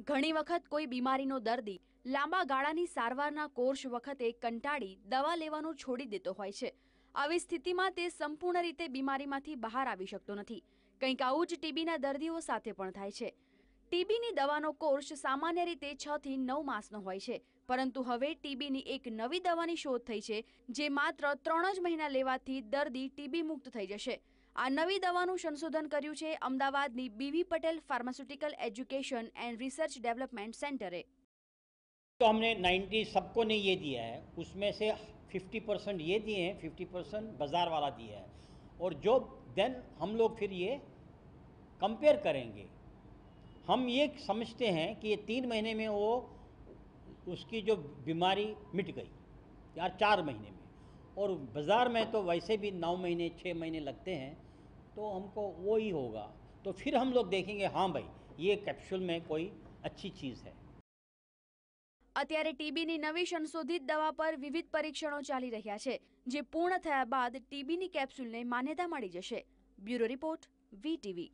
ઘણી વખત કોઈ બીમારીનો દર્દી લાંબા ગાળાની સારવારના કોર્સ વખતે કંટાળી દવા લેવાનું છોડી દેતો હોય છે. આવી સ્થિતિમાં તે સંપૂર્ણ રીતે બીમારીમાંથી બહાર આવી શકતો નથી. કંઈક આવું જ ટીબીના દર્દીઓ સાથે પણ થાય છે. ટીબીની દવાનો કોર્સ સામાન્ય રીતે છ થી નવ માસનો હોય છે, પરંતુ હવે ટીબીની એક નવી દવાની શોધ થઈ છે, જે માત્ર ત્રણ જ મહિના લેવાથી દર્દી ટીબી મુક્ત થઈ જશે. આ નવી દવાનું સંશોધન કર્યું છે અમદાવાદની BV Patel pharmaceutical education and research development સેન્ટરે तो हमने 90 सबको ने ये दिया है उसमें से 50 परसेंट ये दिए हैं 50 परसेंट बाज़ार वाला दिया है और जो देन हम लोग फिर ये कंपेयर करेंगे हम ये समझते हैं कि ये तीन महीने में वो उसकी जो बीमारी मिट गई या चार महीने में और बाज़ार में तो वैसे भी नौ महीने छः महीने लगते हैं तो हमको वो ही होगा तो फिर हम लोग देखेंगे हाँ भाई ये कैप्सूल में कोई अच्छी चीज़ है અત્યારે ટીબીની નવી સંશોધિત દવા પર વિવિધ પરીક્ષણો ચાલી રહ્યા છે જે પૂર્ણ થયા બાદ ટીબીની કેપ્સ્યુલને માન્યતા મળી જશે બ્યુરો રિપોર્ટ વીટીવી